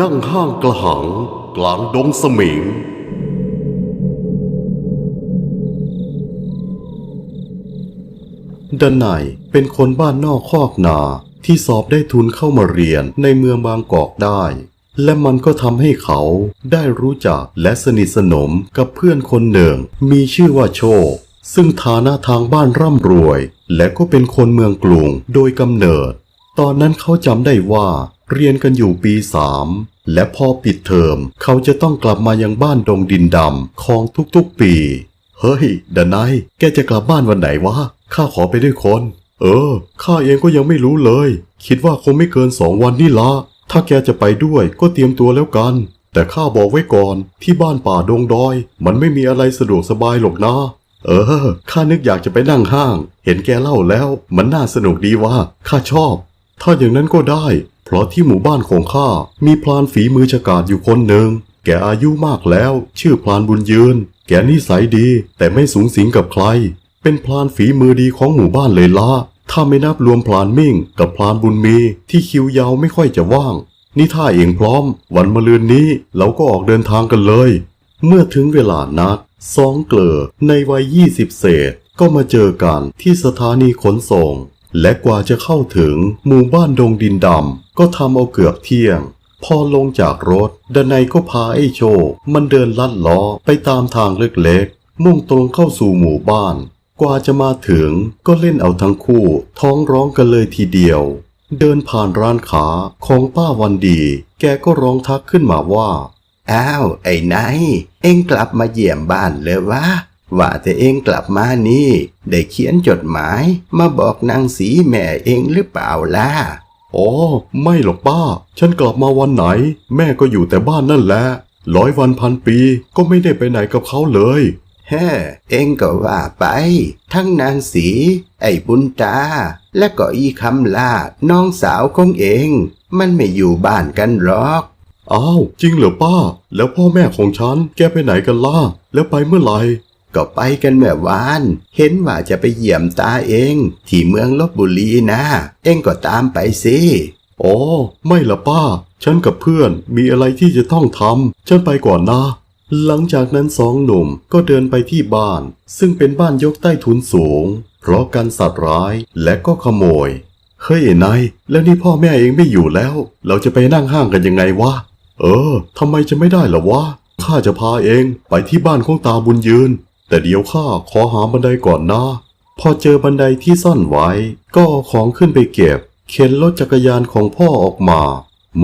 นั่งห้างกระหัง กลางดงสมิง ดันไนเป็นคนบ้านนอกคอกนาที่สอบได้ทุนเข้ามาเรียนในเมืองบางกอกได้ และมันก็ทำให้เขาได้รู้จักและสนิทสนมกับเพื่อนคนหนึ่ง มีชื่อว่าโชค ซึ่งฐานะทางบ้านร่ำรวย และก็เป็นคนเมืองกรุงโดยกำเนิด ตอนนั้นเขาจำได้ว่า เรียนกันอยู่ปีสามและพอปิดเทอมเขาจะต้องกลับมายังบ้านดงดินดำของทุกๆปี เฮ้ยดนายแกจะกลับบ้านวันไหนวะข้าขอไปด้วยคน เออข้าเองก็ยังไม่รู้เลย คิดว่าคงไม่เกินสองวันนี่ละถ้าแกจะไปด้วยก็เตรียมตัวแล้วกัน แต่ข้าบอกไว้ก่อนที่บ้านป่าดงดอย มันไม่มีอะไรสะดวกสบายหรอกนะเออข้านึกอยากจะไปนั่งห้าง เห็นแกเล่าแล้ว มันน่าสนุกดีว่าข้าชอบ ถ้าอย่างนั้นก็ได้ เพราะที่หมู่บ้านของข้ามีพลานฝีมือฉกาจอยู่คนหนึ่ง แกอายุมากแล้ว ชื่อพลานบุญยืน แกนิสัยดีแต่ไม่สูงสิงกับใคร เป็นพลานฝีมือดีของหมู่บ้านเลยละถ้าไม่นับรวมพลานมิ่ง กับพลานบุญมีที่คิวยาวไม่ค่อยจะว่าง นี่ถ้าเองพร้อม วันมะรืนนี้เราก็ออกเดินทางกันเลย เมื่อถึงเวลานัดสองเกลอในวัยยี่สิบเศษก็มาเจอกันที่สถานีขนส่ง และกว่าจะเข้าถึงหมู่บ้านดงดินดำก็ทำเอาเกือบเที่ยง พอลงจากรถดนัยก็พาไอ้โชมันเดินลัดล้อไปตามทางเล็กๆ มุ่งตรงเข้าสู่หมู่บ้าน กว่าจะมาถึงก็เล่นเอาทั้งคู่ ท้องร้องกันเลยทีเดียว เดินผ่านร้านขาของป้าวันดี แกก็ร้องทักขึ้นมาว่า อ้าว ไอ้นายเอ็งกลับมาเยี่ยมบ้านเลยวะ ว่าแต่เอ็งกลับมานี่ ได้เขียนจดหมาย มาบอกนางสีแม่เอ็งหรือเปล่าล่ะอ๋อไม่หรอกป้า ฉันกลับมาวันไหน แม่ก็อยู่แต่บ้านนั่นแหละร้อยวันพันปีก็ไม่ได้ไปไหนกับเขาเลยแฮ่เอ็งก็ว่าไป ทั้งนางสี ไอ้บุญตา และก็อีคำลาน้องสาวของเอ็งมันไม่อยู่บ้านกันหรอกอ้าวจริงเหรอป้า แล้วพ่อแม่ของฉันแกไปไหนกันล่ะแล้วไปเมื่อไหร่ ก็ไปกันเมื่อวาน เห็นว่าจะไปเยี่ยมตาเอง ที่เมืองลบบุรีนะ เองก็ตามไปสิโอ๋อไม่ละป้า ฉันกับเพื่อนมีอะไรที่จะต้องทำ ฉันไปก่อนนะหลังจากนั้นสองหนุ่มก็เดินไปที่บ้าน ซึ่งเป็นบ้านยกใต้ถุนสูง เพราะกันสัตว์ร้ายและก็ขโมย เฮ้ยนายแล้วนี่พ่อแม่เองไม่อยู่แล้ว เราจะไปนั่งห้างกันยังไงวะ เออทำไมจะไม่ได้ล่ะวะข้าจะพาเองไปที่บ้านของตาบุญยืน แต่เดี๋ยวข้าขอหาบันไดก่อนนะพอเจอบันไดที่ซ่อนไว้ ก็เอาของขึ้นไปเก็บ เข็นรถจักรยานของพ่อออกมา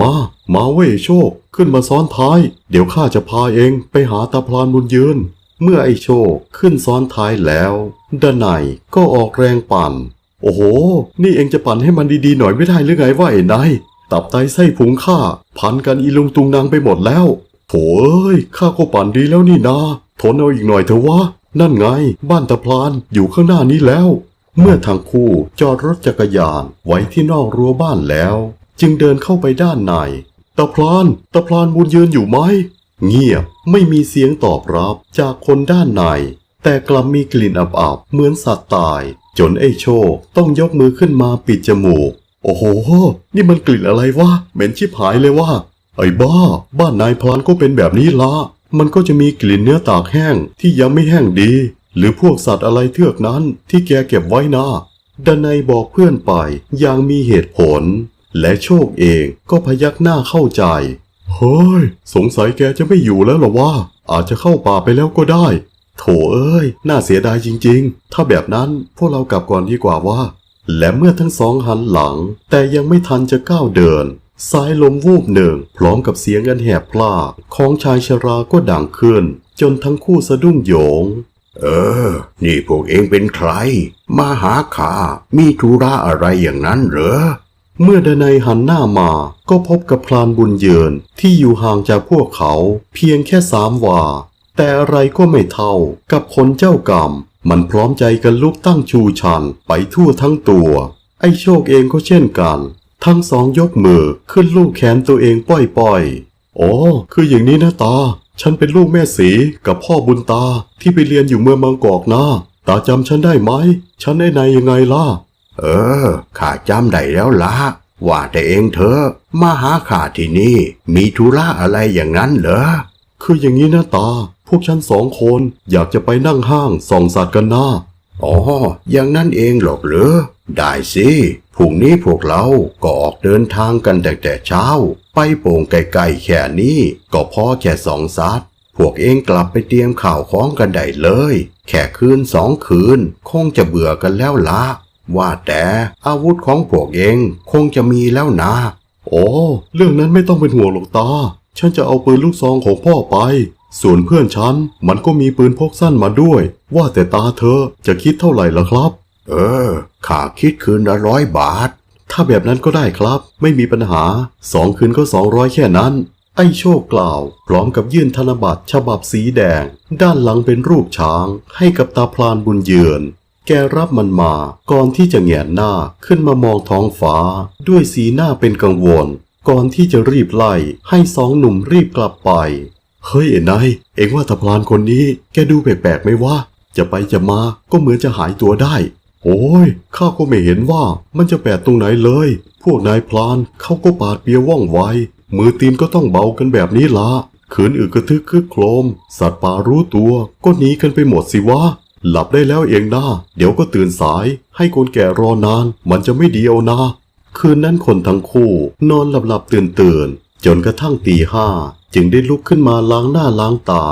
มา มาเว้ยโชค ขึ้นมาซ้อนท้าย เดี๋ยวข้าจะพาเองไปหาตาพลานบุญยืน เมื่อไอโชคขึ้นซ้อนท้ายแล้วด้านในก็ออกแรงปั่น โอ้โห นี่เองจะปั่นให้มันดีๆหน่อยไม่ได้หรือไงวะไอ้นายตับไตไส้พุงข้าพันกันอีลุงตุงนางไปหมดแล้วโถเอ้ยข้าก็ปั่นดีแล้วนี่นา ทนเอาอีกหน่อยเถอะวะ นั่นไง บ้านตะพลานอยู่ข้างหน้านี้แล้ว เมื่อทั้งคู่จอดรถจักรยานไว้ที่นอกรั้วบ้านแล้ว จึงเดินเข้าไปด้านในตะพลานตะพลานบุญยืนอยู่ไหม เงียบไม่มีเสียงตอบรับจากคนด้านใน แต่กลับมีกลิ่นอับๆเหมือนสัตว์ตาย จนไอ้โชคต้องยกมือขึ้นมาปิดจมูก โอ้โห นี่มันกลิ่นอะไรวะเหม็นชิบหายเลยว่าไอ้บ้า บ้านนายพลานก็เป็นแบบนี้ละ มันก็จะมีกลิ่นเนื้อตากแห้งที่ยังไม่แห้งดี หรือพวกสัตว์อะไรเทือกนั้นที่แกเก็บไว้นะดนายบอกเพื่อนไปอย่างมีเหตุผล และโชคเองก็พยักหน้าเข้าใจเฮ้ยสงสัยแกจะไม่อยู่แล้วหรอวะอาจจะเข้าป่าไปแล้วก็ได้ โถเอ้ย น่าเสียดายจริง ๆ ถ้าแบบนั้นพวกเรากลับก่อนดีกว่าว่า และเมื่อทั้งสองหันหลัง แต่ยังไม่ทันจะก้าวเดิน สายลมวูบหนึ่ง พร้อมกับเสียงอันแหบพลาดของชายชราก็ดังขึ้น จนทั้งคู่สะดุ้งโยง เออ นี่พวกเองเป็นใคร มาหาข้ามีธุระอะไรอย่างนั้นเหรอ เมื่อดนัยหันหน้ามาก็พบกับพลานบุญเยินที่อยู่ห่างจากพวกเขา เพียงแค่สามวา แต่อะไรก็ไม่เท่ากับคนเจ้ากรรม มันพร้อมใจกันลุกตั้งชูชันไปทั่วทั้งตัว ไอ้โชคเองก็เช่นกัน ทั้งสองยกมือขึ้นลูกแขนตัวเองป้อยๆ อ๋อ คืออย่างนี้นะตา ฉันเป็นลูกแม่สีกับพ่อบุญตาที่ไปเรียนอยู่เมืองบางกอกนะ ตาจำฉันได้ไหม ฉันได้ในยังไงล่ะ เออ ข้าจำได้แล้วละว่าแต่เองเถอะมาหาข้าที่นี่ มีธุระอะไรอย่างนั้นเหรอ คืออย่างนี้นะตา พวกฉันสองคนอยากจะไปนั่งห้างส่องสัตว์กันนะอ๋อ อย่างนั้นเองหรอกเหรอได้สิ พรุ่งนี้พวกเราก็ออกเดินทางกันแต่แต่เช้า ไปโป่งไกลๆแค่นี้ ก็พอแค่สองสัตว์พวกเองกลับไปเตรียมข่าวของกันได้เลย แค่คืนสองคืน คงจะเบื่อกันแล้วละว่าแต่อาวุธของพวกเองคงจะมีแล้วนะ โอ้เรื่องนั้นไม่ต้องเป็นห่วงหรอกตา ฉันจะเอาปืนลูกซองของพ่อไป ส่วนเพื่อนฉันมันก็มีปืนพกสั้นมาด้วย ว่าแต่ตาเธอจะคิดเท่าไหร่ล่ะครับ เออข้าคิดคืนละร้อยบาท ถ้าแบบนั้นก็ได้ครับ ไม่มีปัญหาสองคืนก็สองร้อยแค่นั้น ไอ้โชคกล่าว พร้อมกับยื่นธนบัตรฉบับสีแดง ด้านหลังเป็นรูปช้าง ให้กับตาพลานบุญเยือนแกรับมันมาก่อนที่จะแหงนหน้าขึ้นมามองท้องฟ้า ด้วยสีหน้าเป็นกังวล ก่อนที่จะรีบไล่ให้สองหนุ่มรีบกลับไป เฮ้ยไอ้นายเอ็งว่าตาพลานคนนี้ แกดูแปลกๆไหมวะจะไปจะมาก็เหมือนจะหายตัวได้ โอ้ย ข้าก็ไม่เห็นว่ามันจะแปลกตรงไหนเลย พวกนายพลานเขาก็ปาดเปียว่องไว มือตีนก็ต้องเบากันแบบนี้ละขืนอึกกระทึกคึกโครม สัตว์ป่ารู้ตัว ก็หนีกันไปหมดสิวะ หลับได้แล้วเองนะเดี๋ยวก็ตื่นสาย ให้คนแก่รอนาน มันจะไม่ดีเอานะ คืนนั้นคนทั้งคู่ นอนหลับหลับตื่นตื่นๆจนกระทั่งตีห้า จึงได้ลุกขึ้นมาล้างหน้าล้างตา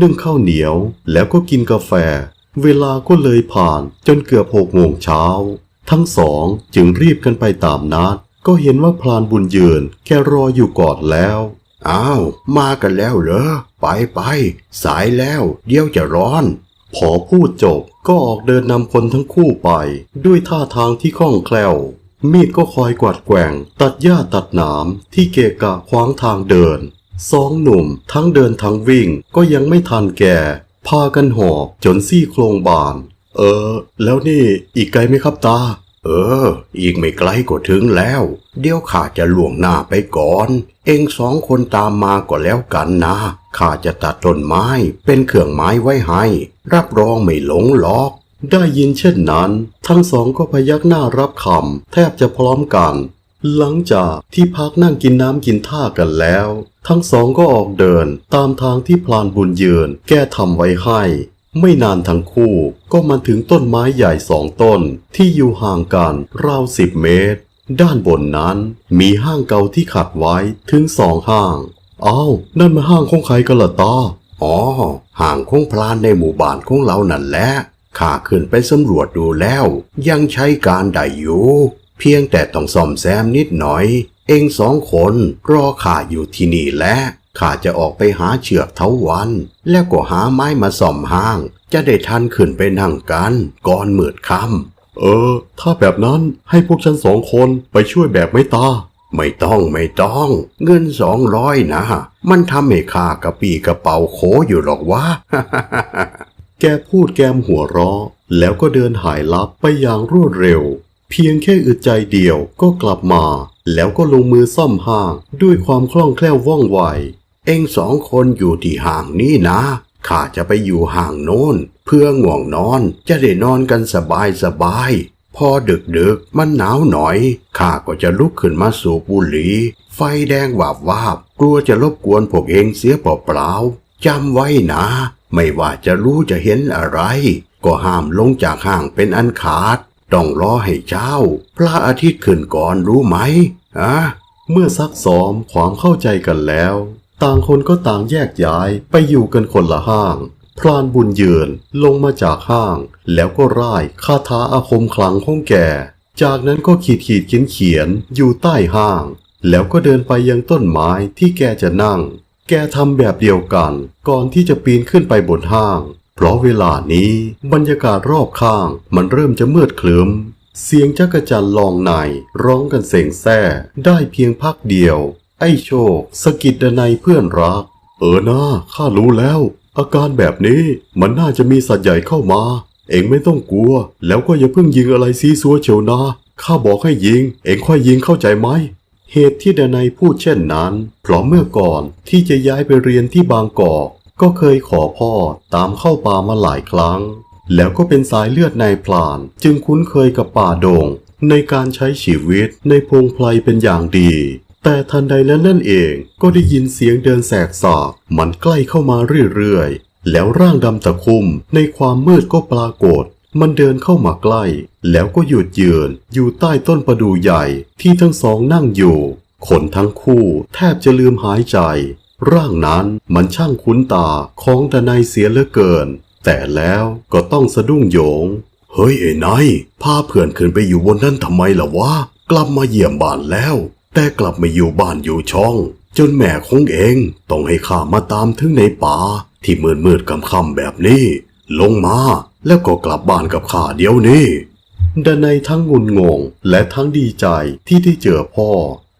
นึ่งข้าวเหนียว แล้วก็กินกาแฟ เวลาก็เลยผ่านจนเกือบหกโมงเช้า ทั้งสองจึงรีบกันไปตามนัดก็เห็นว่าพลานบุญยืนแกรออยู่ก่อนแล้ว อ้าว มากันแล้วเหรอ ไปไป สายแล้ว เดี๋ยวจะร้อน พอพูดจบก็ออกเดินนำคนทั้งคู่ไป ด้วยท่าทางที่คล่องแคล่ว มีดก็คอยกวาดแกว่ง ตัดหญ้าตัดหนามที่เกะกะขวางทางเดิน สองหนุ่มทั้งเดินทั้งวิ่งก็ยังไม่ทันแก่ พากันหอบจนซี่โครงบาน เออ แล้วนี่อีกไกลไหมครับตา เออ อีกไม่ไกลก็ถึงแล้ว เดี๋ยวข้าจะล่วงหน้าไปก่อน เองสองคนตามมาก็แล้วกันนะข้าจะตัดต้นไม้เป็นเครื่องไม้ไว้ให้ รับรองไม่หลงหรอกได้ยินเช่นนั้น ทั้งสองก็พยักหน้ารับคำแทบจะพร้อมกัน หลังจากที่พักนั่งกินน้ำกินท่ากันแล้ว ทั้งสองก็ออกเดินตามทางที่พลานบุญยืนแก้ทำไว้ให้ ไม่นานทั้งคู่ก็มาถึงต้นไม้ใหญ่สองต้นที่อยู่ห่างกันราวสิบเมตร ด้านบนนั้นมีห้างเก่าที่ขัดไว้ถึงสองห้างอ้าวนั่นมาห้างของใครกันล่ะตาอ๋อห่างของพลานในหมู่บ้านของเรานั่นแหละข้าขึ้นไปสำรวจดูแล้ว ยังใช้การได้อยู่ เพียงแต่ต้องซ่อมแซมนิดหน่อย เองสองคนรอข้าอยู่ที่นี่แหละข้าจะออกไปหาเชือกเถาวัน แล้วก็หาไม้มาซ่อมห้าง จะได้ทันขึ้นไปนั่งกัน ก่อนมืดค่ำเออ ถ้าแบบนั้นให้พวกฉันสองคนไปช่วยแบบไม่ตา ไม่ต้องไม่ต้อง เงินสองร้อยนะ มันทำให้ข้ากระปีกระเป๋าโขอยู่หรอกวะแกพูดแกมหัวเราะแล้วก็เดินหายลับไปอย่างรวดเร็ว เพียงแค่อึดใจเดียวก็กลับมา แล้วก็ลงมือซ่อมห้างด้วยความคล่องแคล่วว่องไว เองสองคนอยู่ที่ห่างนี้นะข้าจะไปอยู่ห่างโน้น เพื่อง่วงนอนจะได้นอนกันสบายสบาย พอดึกดึกๆมันหนาวหน่อยข้าก็จะลุกขึ้นมาสูบบุหรี่ไฟแดงวาบวาบ กลัวจะรบกวนพวกเองเสียเปล่าๆจำไว้นะ ไม่ว่าจะรู้จะเห็นอะไร ก็ห้ามลงจากห้างเป็นอันขาด ต้องรอให้เช้า พระอาทิตย์ขึ้นก่อนรู้ไหมอะเมื่อซักซ้อมความเข้าใจกันแล้ว ต่างคนก็ต่างแยกย้ายไปอยู่กันคนละห้าง พรานบุญเยือนลงมาจากห้าง แล้วก็ร่ายคาถาอาคมขลังของแกจากนั้นก็ขีดขีดเขียนเขียนอยู่ใต้ห้าง แล้วก็เดินไปยังต้นไม้ที่แกจะนั่ง แกทำแบบเดียวกัน ก่อนที่จะปีนขึ้นไปบนห้าง เพราะเวลานี้บรรยากาศรอบข้างมันเริ่มจะมืดคลึ้ม เสียงจักรจันลองในร้องกันเสียงแซ่ได้เพียงพักเดียว ไอ้โชคสกิดดนัยเพื่อนรัก เออนะข้ารู้แล้ว อาการแบบนี้มันน่าจะมีสัตว์ใหญ่เข้ามา เองไม่ต้องกลัว แล้วก็อย่าเพิ่งยิงอะไรซีซัวเชียวนะข้าบอกให้ยิง เองค่อยยิงเข้าใจไหมเหตุที่ดนัยพูดเช่นนั้น เพราะเมื่อก่อนที่จะย้ายไปเรียนที่บางกอก ก็เคยขอพ่อตามเข้าป่ามาหลายครั้ง แล้วก็เป็นสายเลือดนายพลาน จึงคุ้นเคยกับป่าดง ในการใช้ชีวิตในพงไพรเป็นอย่างดี แต่ทันใดนั้นนั่นเองก็ได้ยินเสียงเดินแสกสากมันใกล้เข้ามาเรื่อยๆ แล้วร่างดำตะคุ่มในความมืดก็ปรากฏมันเดินเข้ามาใกล้ แล้วก็หยุดยืนอยู่ใต้ต้นประดู่ใหญ่ที่ทั้งสองนั่งอยู่คนทั้งคู่แทบจะลืมหายใจ ร่างนั้นมันช่างคุ้นตาของดนายเสียเหลือเกิน แต่แล้วก็ต้องสะดุ้งโยง เฮ้ยไอ้นายพาเพื่อนขึ้นไปอยู่บนนั้นทำไมล่ะวะ กลับมาเยี่ยมบ้านแล้ว แต่กลับมาอยู่บ้านอยู่ช่อง จนแม่ของเองต้องให้ข้ามาตามถึงในป่าที่มืดมืดๆคำๆแบบนี้ ลงมาแล้วก็กลับบ้านกับข้าเดี๋ยวนี้ดนัยทั้งงุนงงและทั้งดีใจที่ได้เจอพ่อ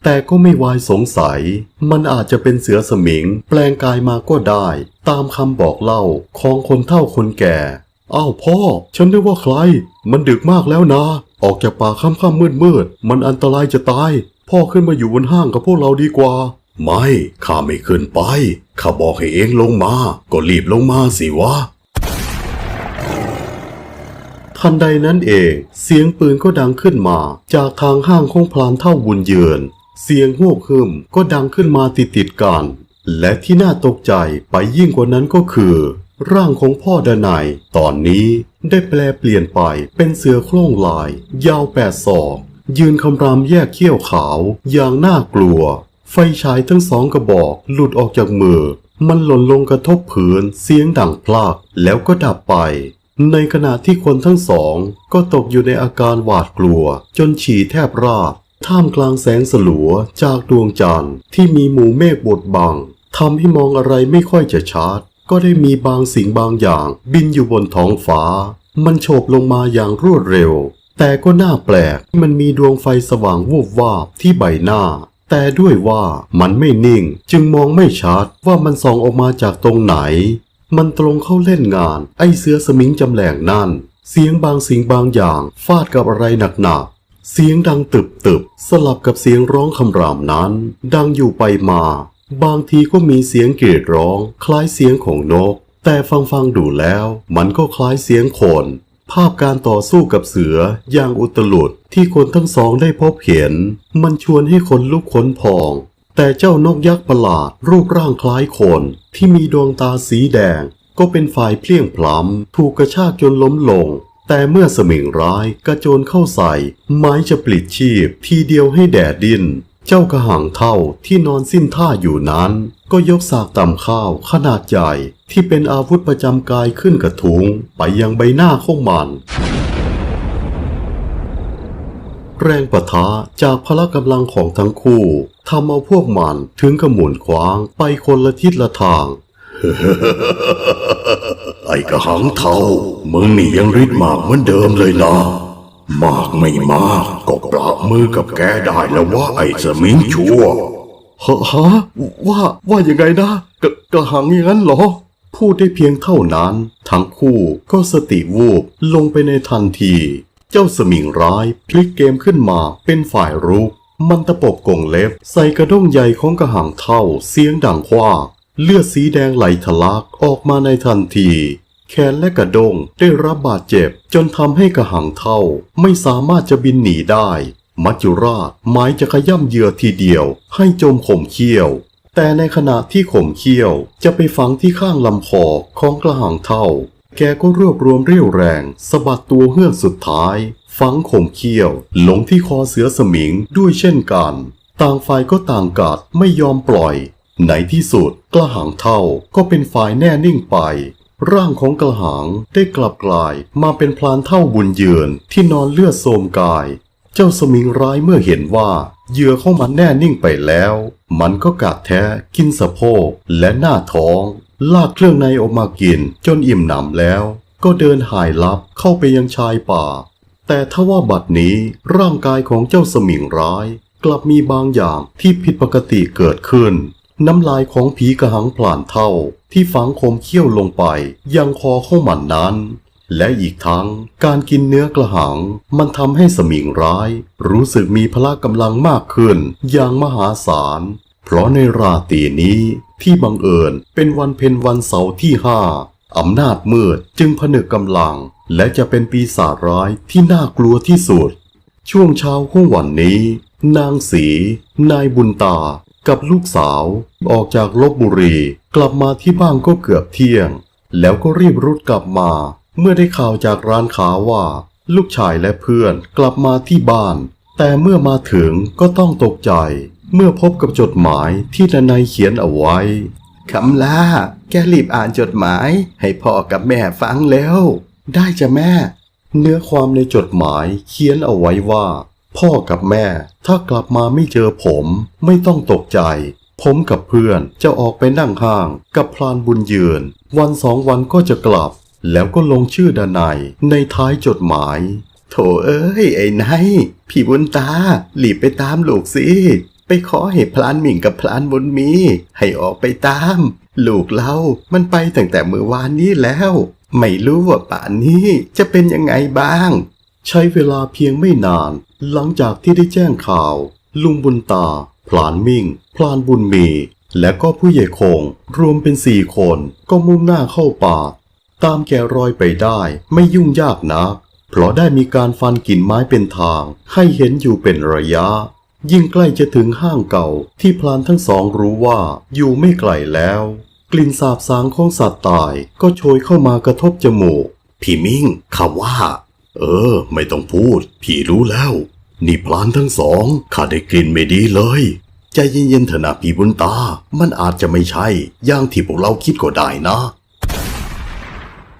แต่ก็ไม่วายสงสัย มันอาจจะเป็นเสือสมิง แปลงกายมาก็ได้ ตามคำบอกเล่าของคนเฒ่าคนแก่อ้าวพ่อ ฉันนึกว่าใคร มันดึกมากแล้วนะ ออกจากป่าค่ำๆมืดๆมันอันตรายจะตาย พ่อขึ้นมาอยู่บนห้างกับพวกเราดีกว่า ไม่ ข้าไม่ขึ้นไป ข้าบอกให้เองลงมา ก็รีบลงมาสิวะ ทันใดนั้นเอง เสียงปืนก็ดังขึ้นมา จากทางห้างของพลานเท่าบุญเยือน เสียงโหกหึมก็ดังขึ้นมาติดติดกัน และที่น่าตกใจไปยิ่งกว่านั้นก็คือ ร่างของพ่อดนัยตอนนี้ได้แปลเปลี่ยนไปเป็นเสือโคร่งลาย ยาวแปดศอก ยืนคำรามแยกเขี้ยวขาวอย่างน่ากลัว ไฟฉายทั้งสองกระบอกหลุดออกจากมือ มันหล่นลงกระทบผืนเสียงดังพลากแล้วก็ดับไปในขณะที่คนทั้งสองก็ตกอยู่ในอาการหวาดกลัว จนฉี่แทบราด ท่ามกลางแสงสลัวจากดวงจันทร์ที่มีหมู่เมฆบดบังทำให้มองอะไรไม่ค่อยจะชัดก็ได้มีบางสิ่งบางอย่างบินอยู่บนท้องฟ้า มันโฉบลงมาอย่างรวดเร็ว แต่ก็น่าแปลก มันมีดวงไฟสว่างวูบวาบที่ใบหน้า แต่ด้วยว่ามันไม่นิ่ง จึงมองไม่ชัดว่ามันส่องออกมาจากตรงไหน มันตรงเข้าเล่นงาน ไอเสือสมิงจำแหลงนั่น เสียงบางสิ่งบางอย่างฟาดกับอะไรหนักๆ เสียงดังตึบตึบสลับกับเสียงร้องคำรามนั้น ดังอยู่ไปมา บางทีก็มีเสียงกรีดร้องคล้ายเสียงของนก แต่ฟังฟังๆดูแล้ว มันก็คล้ายเสียงคน ภาพการต่อสู้กับเสืออย่างอุตลุดที่คนทั้งสองได้พบเห็น มันชวนให้คนลุกขนพอง แต่เจ้านกยักษ์ประหลาดรูปร่างคล้ายคนที่มีดวงตาสีแดง ก็เป็นฝ่ายเพลียงพล้ำถูกกระชากจนล้มลง แต่เมื่อสมิงร้ายกระโจนเข้าใส่ ไม้จะปลิดชีพทีเดียวให้แดดดิน เจ้ากระหังเท่าที่นอนสิ้นท่าอยู่นั้น ก็ยกสากตำข้าวขนาดใหญ่ที่เป็นอาวุธประจำกายขึ้นกระทุงไปยังใบหน้าของมัน แรงปะทะจากพละกำลังของทั้งคู่ทำเอาพวกมันถึงกระหมุนคว้างไปคนละทิศละทาง ไอ้กระหังเทามึงนี่ยังฤทธิ์มากเหมือนเดิมเลยนะ มากไม่มากก็ปราบมือกับแกได้แล้วว่าไอ้สมิงชั่วฮะฮะว่าว่ายังไงนะกระกระหังอย่างนั้นเหรอ พูดได้เพียงเท่านั้น ทั้งคู่ก็สติวูบลงไปในทันที เจ้าสมิงร้ายพลิกเกมขึ้นมาเป็นฝ่ายรุกมันตะปบกงเล็บใส่กระด้งใหญ่ของกระหังเท่าเสียงดังคว้า เลือดสีแดงไหลทะลักออกมาในทันที แขนและกระดงได้รับบาดเจ็บจนทำให้กระหังเท่าไม่สามารถจะบินหนีได้ มัจจุราชหมายจะขย่ำเหยื่อทีเดียว ให้จมข่มเขี้ยว แต่ในขณะที่ข่มเขี้ยวจะไปฝังที่ข้างลำคอของกระหังเท่า แกก็รวบรวมเรี่ยวแรงสะบัดตัวเฮือกสุดท้าย ฝังข่มเขี้ยวลงที่คอเสือสมิงด้วยเช่นกัน ต่างฝ่ายก็ต่างกัดไม่ยอมปล่อย ในที่สุดกระหังเท่าก็เป็นฝ่ายแน่นิ่งไป ร่างของกระหังได้กลับกลายมาเป็นพลานเท่าบุญเยือนที่นอนเลือดโสมกาย เจ้าสมิงร้ายเมื่อเห็นว่าเหยื่อของมันแน่นิ่งไปแล้ว มันก็กัดแท้กินสะโพกและหน้าท้อง ลากเครื่องในออกมากินจนอิ่มหนำแล้ว ก็เดินหายลับเข้าไปยังชายป่า แต่ถ้าว่าบัดนี้ร่างกายของเจ้าสมิงร้าย กลับมีบางอย่างที่ผิดปกติเกิดขึ้น น้ำลายของผีกระหังพลานเท่าที่ฝังคมเขี้ยวลงไปยังคอของมันนั้น และอีกทั้งการกินเนื้อกระหังมันทำให้สมิงร้าย รู้สึกมีพละกำลังมากขึ้นอย่างมหาศาล เพราะในราตรีนี้ที่บังเอิญเป็นวันเพ็ญวันเสาร์ที่ห้าอำนาจมืดจึงผนึกกำลัง และจะเป็นปีศาจร้ายที่น่ากลัวที่สุด ช่วงเช้าของวันนี้ นางสี นายบุญตา กับลูกสาว ออกจากลบบุรี กลับมาที่บ้านก็เกือบเที่ยง แล้วก็รีบรุดกลับมา เมื่อได้ข่าวจากร้านค้าว่า ลูกชายและเพื่อนกลับมาที่บ้าน แต่เมื่อมาถึงก็ต้องตกใจ เมื่อพบกับจดหมายที่นายเขียนเอาไว้คำลาแกรีบอ่านจดหมาย ให้พ่อกับแม่ฟังแล้ว ได้จ้ะแม่ เนื้อความในจดหมายเขียนเอาไว้ว่า พ่อกับแม่ ถ้ากลับมาไม่เจอผม ไม่ต้องตกใจ ผมกับเพื่อนจะออกไปนั่งห้าง กับพลานบุญยืน วันสองวันก็จะกลับ แล้วก็ลงชื่อดานายในท้ายจดหมาย โถเอ้ย ไอ้นายพี่บุญตาหลีบไปตามลูกสิไปขอให้พลานหมิ่งกับพลานบุญมี ให้ออกไปตาม ลูกเรามันไปตั้งแต่เมื่อวานนี้แล้ว ไม่รู้ว่าป่านนี้จะเป็นยังไงบ้าง ใช้เวลาเพียงไม่นาน หลังจากที่ได้แจ้งข่าว ลุงบุญตา พลานมิ่ง พลานบุญมี และก็ผู้ใหญ่คง รวมเป็นสี่คนก็มุ่งหน้าเข้าป่า ตามแกรอยไปได้ไม่ยุ่งยากนักเพราะได้มีการฟันกิ่นไม้เป็นทาง ให้เห็นอยู่เป็นระยะ ยิ่งใกล้จะถึงห้างเก่าที่พลานทั้งสองรู้ว่าอยู่ไม่ไกลแล้ว กลิ่นสาบสางของสัตว์ตายก็โชยเข้ามากระทบจมูกพี่มิ่งข้าว่า เออ ไม่ต้องพูดพี่รู้แล้ว นี่พลานทั้งสองข้าได้กลิ่นไม่ดีเลย ใจเย็นๆเถอะนะพี่บุญตา มันอาจจะไม่ใช่ อย่างที่พวกเราคิดก็ได้นะ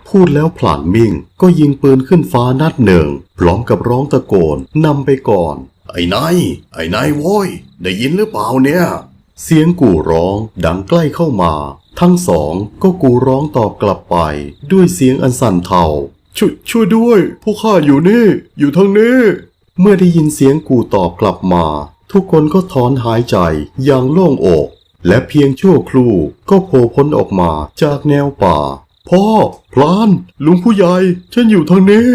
พูดแล้วผลานมิ่งก็ยิงปืนขึ้นฟ้านัดหนึ่ง พร้อมกับร้องตะโกนนำไปก่อน ไอ้นายไอ้นายโว้ย ได้ยินหรือเปล่าเนี่ย เสียงกู่ร้องดังใกล้เข้ามา ทั้งสองก็กูร้องตอบกลับไป ด้วยเสียงอันสั่นเทา ช่วยช่วยด้วย พวกข้าอยู่นี่ อยู่ทางนี้ เมื่อได้ยินเสียงกูตอบกลับมา ทุกคนก็ถอนหายใจอย่างโล่งอก และเพียงชั่วครู่ก็โผล่พ้นออกมาจากแนวป่า พ่อ พลาน ลุงผู้ใหญ่ ฉันอยู่ทางนี้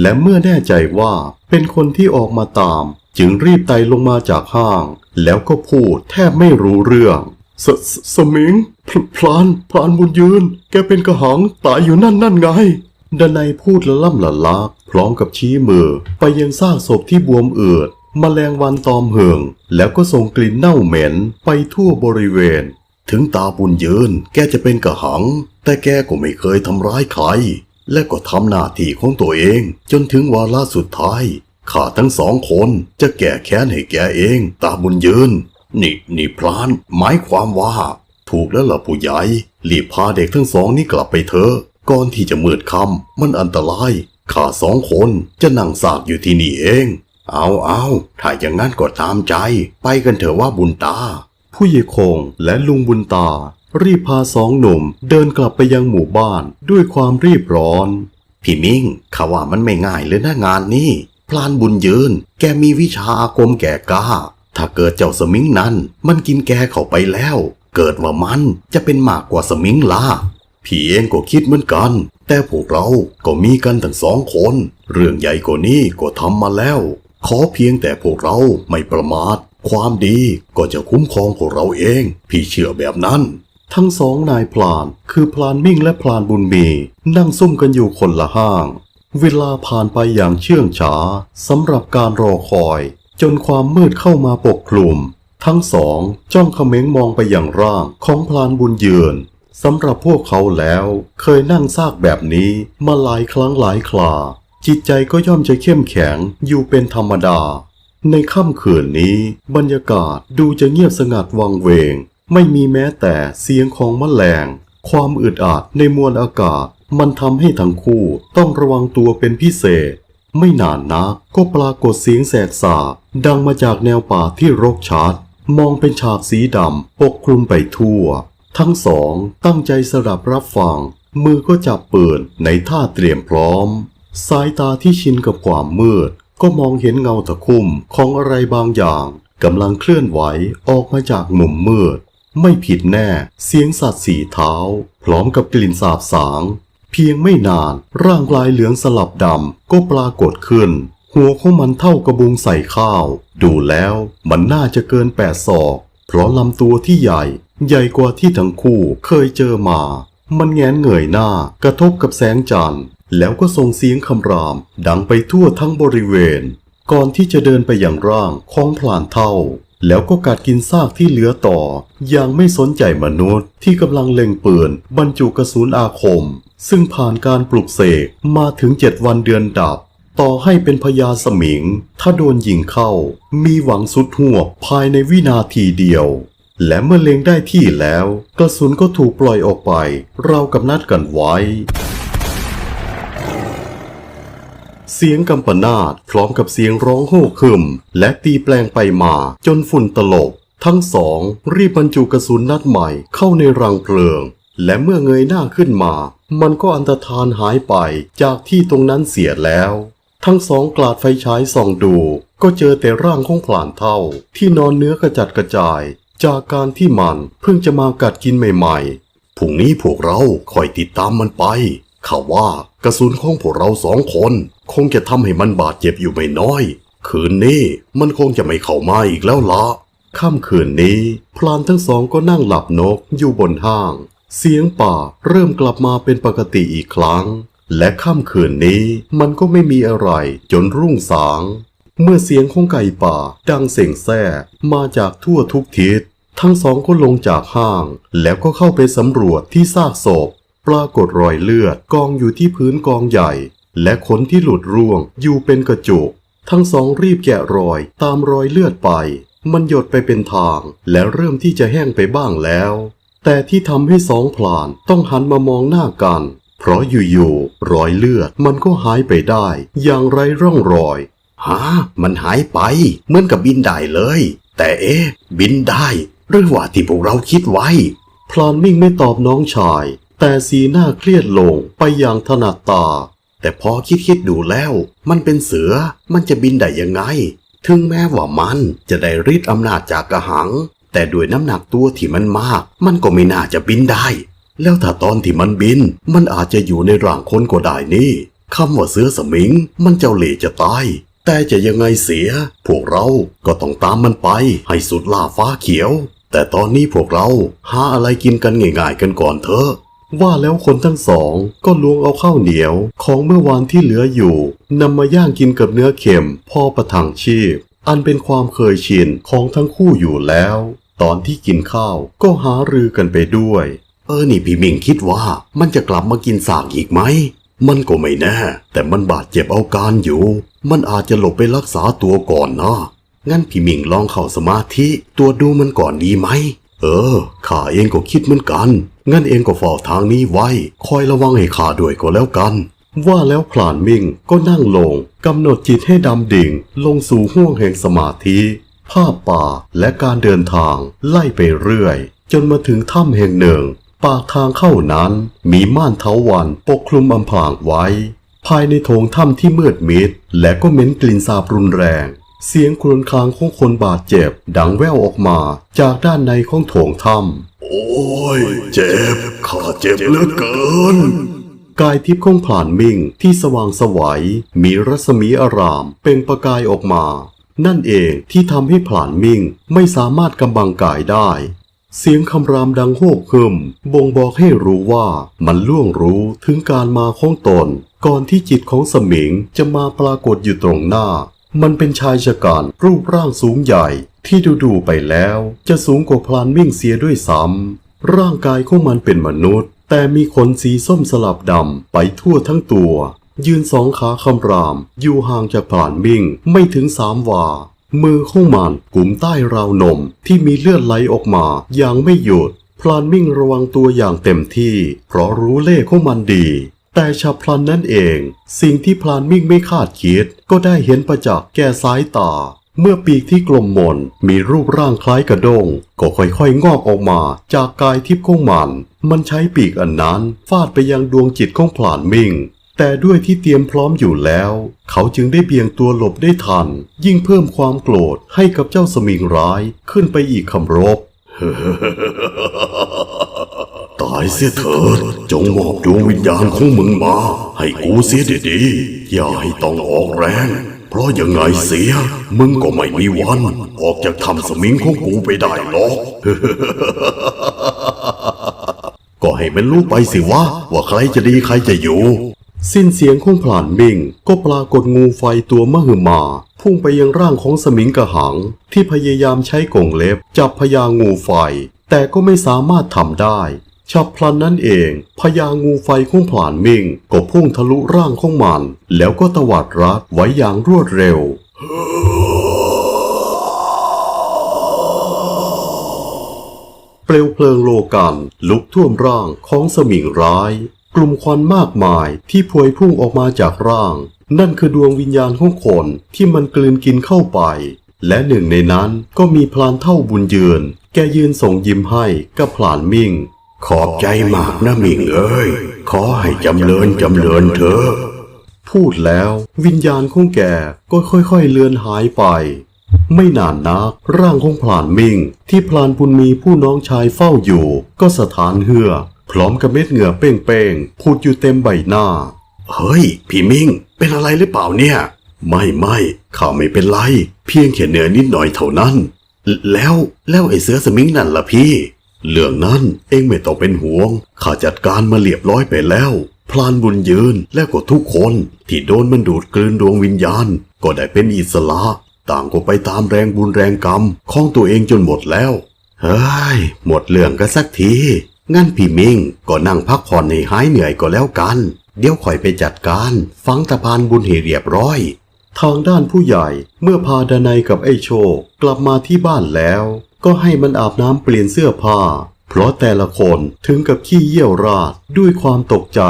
และเมื่อแน่ใจว่าเป็นคนที่ออกมาตาม จึงรีบไต่ลงมาจากห้าง แล้วก็พูดแทบไม่รู้เรื่องสสสมิงพพลานพลานบุญยืน แกเป็นกระหังตายอยู่นั่นนั่นไง ดนัยพูดละล่ำละลัก พร้อมกับชี้มือ ไปยังซากศพที่บวมเอือดมแมลงวันตอมเหือง แล้วก็ส่งกลิ่นเน่าเหม็นไปทั่วบริเวณ ถึงตาบุญยืน แกจะเป็นกระหัง แต่แกก็ไม่เคยทำร้ายใคร และก็ทำหน้าที่ของตัวเอง จนถึงวาระสุดท้ายข้าทั้งสองคนจะแก้แค้นให้แกเอง ตาบุญยืน นี่นี่พลาน หมายความว่า ถูกแล้วล่ะผู้ใหญ่รีบพาเด็กทั้งสองนี้กลับไปเถอะ ก่อนที่จะมืดค่ำมันอันตรายข้าสองคนจะนั่งสากอยู่ที่นี่เอง เอาเอาถ้าอย่างนั้นก็ตามใจ ไปกันเถอะว่าบุญตา ผู้ใหญ่คงและลุงบุญตา รีบพาสองหนุ่มเดินกลับไปยังหมู่บ้านด้วยความรีบร้อน พี่มิ่งข้าว่ามันไม่ง่ายเลยนะงานนี้ พลานบุญยืน แกมีวิชาอาคมแก่กล้า ถ้าเกิดเจ้าสมิงนั้น มันกินแกเข้าไปแล้ว เกิดว่ามันจะเป็นมากกว่าสมิงล่ะ พี่เองก็คิดเหมือนกัน แต่พวกเราก็มีกันทั้งสองคน เรื่องใหญ่กว่านี้ก็ทำมาแล้ว ขอเพียงแต่พวกเราไม่ประมาท ความดีก็จะคุ้มครองพวกเราเอง พี่เชื่อแบบนั้น ทั้งสองนายพลาน คือพลานมิ่งและพลานบุญมีนั่งซุ่มกันอยู่คนละห้าง เวลาผ่านไปอย่างเชื่องช้าสำหรับการรอคอย จนความมืดเข้ามาปกคลุมทั้งสองจ้องเขม็งมองไปอย่างร่างของพลานบุญเยือน สำหรับพวกเขาแล้วเคยนั่งซากแบบนี้มาหลายครั้งหลายคราจิตใจก็ย่อมจะเข้มแข็งอยู่เป็นธรรมดา ในค่ำคืนนี้ บรรยากาศดูจะเงียบสงัดวังเวง ไม่มีแม้แต่เสียงของแมลง ความอึดอัดในมวลอากาศ มันทำให้ทั้งคู่ต้องระวังตัวเป็นพิเศษ ไม่นานนักก็ปรากฏเสียงแสกสาบดังมาจากแนวป่าที่รกชัด มองเป็นฉากสีดำปกคลุมไปทั่ว ทั้งสองตั้งใจสดับรับฟัง มือก็จับปืนในท่าเตรียมพร้อม สายตาที่ชินกับความมืด ก็มองเห็นเงาตะคุ่มของอะไรบางอย่างกำลังเคลื่อนไหวออกมาจากมุมมืด ไม่ผิดแน่เสียงสัตว์สีเท้า พร้อมกับกลิ่นสาบสาง เพียงไม่นานร่างลายเหลืองสลับดำก็ปรากฏขึ้น หัวของมันเท่ากระบุงใส่ข้าว ดูแล้วมันน่าจะเกินแปดศอก เพราะลำตัวที่ใหญ่ ใหญ่กว่าที่ทั้งคู่เคยเจอมา มันแงนเงยหน้ากระทบกับแสงจันทร์ แล้วก็ส่งเสียงคำราม ดังไปทั่วทั้งบริเวณ ก่อนที่จะเดินไปอย่างร่างของพลานเท่า แล้วก็กัดกินซากที่เหลือต่อ อย่างไม่สนใจมนุษย์ที่กำลังเล็งปืน บรรจุกระสุนอาคม ซึ่งผ่านการปลุกเสกมาถึงเจ็ดวันเดือนดับ ต่อให้เป็นพญาสมิง ถ้าโดนยิงเข้า มีหวังสุดหัวภายในวินาทีเดียว และเมื่อเล็งได้ที่แล้ว กระสุนก็ถูกปล่อยออกไป เรากับนัดกันไว้ เสียงกำปนาดพร้อมกับเสียงร้องโห่คึม และตีแปลงไปมาจนฝุ่นตลบ ทั้งสองรีบบรรจุกระสุนนัดใหม่เข้าในรังเพลิง และเมื่อเงยหน้าขึ้นมา มันก็อันตรธานหายไปจากที่ตรงนั้นเสียแล้ว ทั้งสองกลาดไฟฉายส่องดู ก็เจอแต่ร่างของผลานเท่า ที่นอนเนื้อกระจัดกระจาย จากการที่มันเพิ่งจะมากัดกินใหม่ๆพรุ่งนี้พวกเราคอยติดตามมันไปข้าว่ากระสุนของพวกเราสองคน คงจะทำให้มันบาดเจ็บอยู่ไม่น้อย คืนนี้มันคงจะไม่เข้ามาอีกแล้วละค่ำคืนนี้ พลานทั้งสองก็นั่งหลับนกอยู่บนห้าง เสียงป่าเริ่มกลับมาเป็นปกติอีกครั้ง และค่ำคืนนี้มันก็ไม่มีอะไรจนรุ่งสาง เมื่อเสียงของไก่ป่าดังเสียงแซ่มาจากทั่วทุกทิศ ทั้งสองก็ลงจากห้าง แล้วก็เข้าไปสำรวจที่ซากศพ ปรากฏรอยเลือดกองอยู่ที่พื้นกองใหญ่ และขนที่หลุดร่วงอยู่เป็นกระจุก ทั้งสองรีบแกะรอยตามรอยเลือดไป มันหยดไปเป็นทาง และเริ่มที่จะแห้งไปบ้างแล้ว แต่ที่ทำให้สองพลานต้องหันมามองหน้ากัน เพราะอยู่ๆรอยเลือดมันก็หายไปได้ อย่างไร้ร่องรอย ฮะมันหายไปเหมือนกับบินได้เลย แต่เอ๊ะ บินได้หรือว่าที่พวกเราคิดไว้พลานมิ่งไม่ตอบน้องชาย แต่สีหน้าเครียดลงไปอย่างถนัดตา แต่พอคิดคิดๆดูแล้ว มันเป็นเสือมันจะบินได้ยังไง ถึงแม้ว่ามันจะได้ฤทธิ์อำนาจจากกระหัง แต่ด้วยน้ำหนักตัวที่มันมาก มันก็ไม่น่าจะบินได้ แล้วถ้าตอนที่มันบิน มันอาจจะอยู่ในร่างคนก็ได้นี่คำว่าเสือสมิง มันเจ้าเหล่จะตาย แต่จะยังไงเสีย พวกเราก็ต้องตามมันไป ให้สุดล่าฟ้าเขียว แต่ตอนนี้พวกเราหาอะไรกินกันง่ายๆกันก่อนเถอะ ว่าแล้วคนทั้งสองก็ล้วงเอาข้าวเหนียว ของเมื่อวานที่เหลืออยู่นำมาย่างกินกับเนื้อเค็มพอประทังชีพ อันเป็นความเคยชินของทั้งคู่อยู่แล้ว ตอนที่กินข้าวก็หารือกันไปด้วย เออนี่พี่มิงคิดว่ามันจะกลับมากินสากอีกไหมมันก็ไม่แน่ แต่มันบาดเจ็บเอาการอยู่ มันอาจจะหลบไปรักษาตัวก่อนนะงั้นพี่มิงลองเข้าสมาธิตัวดูมันก่อนดีไหม เออ ข้าเองก็คิดเหมือนกัน งั้นเองก็เฝ้าทางนี้ไว้ คอยระวังให้ข้าด้วยก็แล้วกัน ว่าแล้วพลานมิ่งก็นั่งลงกำหนดจิตให้ดำดิ่ง ลงสู่ห้วงแห่งสมาธิ ภาพป่าและการเดินทางไล่ไปเรื่อย จนมาถึงถ้ำแห่งหนึ่ง ปากทางเข้านั้นมีม่านเถาวันปกคลุมอำพรางไว้ ภายในโถงถ้ำที่มืดมิด และก็เหม็นกลิ่นสาบรุนแรง เสียงครวญครางของคนบาดเจ็บ ดังแว่วออกมาจากด้านในของโถงถ้ำโอ้ย เจ็บ ข้าเจ็บเหลือเกิน กายทิพย์ของผลานมิ่งที่สว่างไสวัยมีรัศมีอารามเปล่งประกายออกมา นั่นเองที่ทำให้ผลานมิ่งไม่สามารถกำบังกายได้ เสียงคำรามดังโหกเคิมบ่งบอกให้รู้ว่ามันล่วงรู้ถึงการมาของตน ก่อนที่จิตของสมิงจะมาปรากฏอยู่ตรงหน้า มันเป็นชายชะกันรูปร่างสูงใหญ่ ที่ดูๆไปแล้ว จะสูงกว่าพลานมิ่งเสียด้วยซ้ำร่างกายของมันเป็นมนุษย์ แต่มีขนสีส้มสลับดำไปทั่วทั้งตัว ยืนสองขาคำราม อยู่ห่างจากผลานมิ่งไม่ถึงสามวา มือของมันกุมใต้ราวนมที่มีเลือดไหลออกมาอย่างไม่หยุด พลานมิ่งระวังตัวอย่างเต็มที่ เพราะรู้เล่ห์ของมันดี แต่ฉับพลันนั่นเอง สิ่งที่พลานมิ่งไม่คาดคิด ก็ได้เห็นประจักษ์แก่สายตา เมื่อปีกที่กลมมนมีรูปร่างคล้ายกระด้งก็ค่อยๆงอกออกมาจากกายทิพย์ของมัน มันใช้ปีกอันนั้นฟาดไปยังดวงจิตของผลานมิ่ง แต่ด้วยที่เตรียมพร้อมอยู่แล้ว เขาจึงได้เบี่ยงตัวหลบได้ทัน ยิ่งเพิ่มความโกรธให้กับเจ้าสมิงร้ายขึ้นไปอีกคำรบ ตายเสียเถิดจงมอบดวงวิญญาณของมึงมา ให้กูเสียดีๆ อย่าให้ต้องออกแรง เพราะยังไงเสีย มึงก็ไม่มีวัน ออกจากทำสมิงของกูไปได้หรอกก็ให้มันรู้ไปสิวะว่าใครจะดีใครจะอยู่ สิ้นเสียงของผลานมิ่ง ก็ปรากฏงูไฟตัวมหึมา พุ่งไปยังร่างของสมิงกระหัง ที่พยายามใช้กงเล็บ จับพญางูไฟ แต่ก็ไม่สามารถทำได้ฉับพลันนั้นเองพญางูไฟของผลานมิงก็พุ่งทะลุร่างของมัน แล้วก็ตวัดรัดไว้อย่างรวดเร็วเปลวเพลิงโลกันลุกท่วมร่างของสมิงร้าย กลุ่มควันมากมายที่พวยพุ่งออกมาจากร่าง นั่นคือดวงวิญญาณของคนที่มันกลืนกินเข้าไป และหนึ่งในนั้นก็มีพลานเท่าบุญยืน แกยืนส่งยิ้มให้กับพลานมิ่ง ขอบใจมากนะมิงเอ้ย ขอให้จำเริญจำเริญเถอะพูดแล้ววิญญาณของแกก็ค่อยๆเลือนหายไป ไม่นานนักร่างของพลานมิงที่พลานบุญมีผู้น้องชายเฝ้าอยู่ ก็สถานเหือ พร้อมกับเม็ดเหงื่อเป้งๆพูดอยู่เต็มใบหน้า เฮ้ย พี่มิงเป็นอะไรหรือเปล่าเนี่ย ไม่ไม่ข้าไม่เป็นไร เพียงแค่เหนื่อยนิดหน่อยเท่านั้น แล้วแล้วไอ้เสือสมิงนั่นล่ะพี่ เรื่องนั้นเองไม่ต้องเป็นห่วงข้าจัดการมาเรียบร้อยไปแล้วพลานบุญยืนและก็ทุกคน ที่โดนมันดูดกลืนดวงวิญญาณ ก็ได้เป็นอิสระต่างก็ไปตามแรงบุญแรงกรรมของตัวเองจนหมดแล้ว เฮ้ย หมดเรื่องกันสักที งั้นพี่มิงก็นั่งพักผ่อนให้หายเหนื่อยก็แล้วกัน เดี๋ยวคอยไปจัดการ ฟังตะพานบุญให้เรียบร้อย ทางด้านผู้ใหญ่เมื่อพาดนัยกับไอ้โชคกลับมาที่บ้านแล้ว ก็ให้มันอาบน้ำเปลี่ยนเสื้อผ้า เพราะแต่ละคนถึงกับขี้เยี่ยวราดด้วยความตกใจ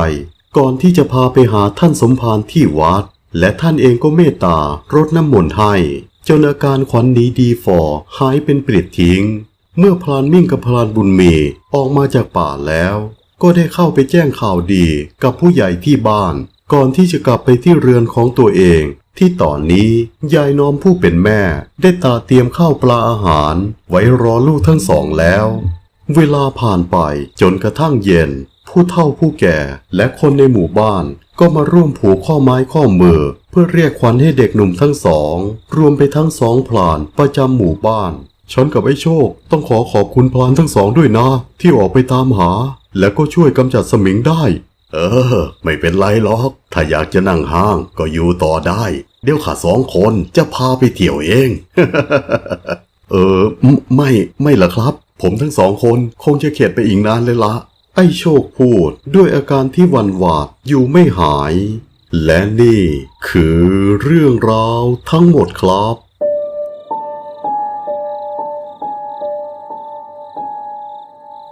ก่อนที่จะพาไปหาท่านสมภารที่วัด และท่านเองก็เมตตารดน้ำมนต์ให้จนอาการขวัญหนีดีฟอหายเป็นเปลิดทิ้ง เมื่อพลานมิ่งกับพลานบุญมีออกมาจากป่าแล้ว ก็ได้เข้าไปแจ้งข่าวดีกับผู้ใหญ่ที่บ้าน ก่อนที่จะกลับไปที่เรือนของตัวเอง ที่ตอนนี้ยายน้อมผู้เป็นแม่ ได้ตาเตรียมข้าวปลาอาหาร ไว้รอลูกทั้งสองแล้ว เวลาผ่านไปจนกระทั่งเย็น ผู้เฒ่าผู้แก่และคนในหมู่บ้าน ก็มาร่วมผูกข้อไม้ข้อมือ เพื่อเรียกขวัญให้เด็กหนุ่มทั้งสอง รวมไปทั้งสองพลานประจำหมู่บ้าน ฉันกับไอ้โชคต้องขอขอบคุณพลานทั้งสองด้วยนะ ที่ออกไปตามหา และก็ช่วยกำจัดสมิงได้ เออ ไม่เป็นไรหรอก ถ้าอยากจะนั่งห้างก็อยู่ต่อได้ เดี๋ยวข้าสองคนจะพาไปเที่ยวเอง เออ ไม่ไม่ไม่ละครับ ผมทั้งสองคนคงจะเข็ดไปอีกนานเลยละ ไอ้โชคพูดด้วยอาการที่หวันหวาดอยู่ไม่หาย และนี่คือเรื่องราวทั้งหมดครับ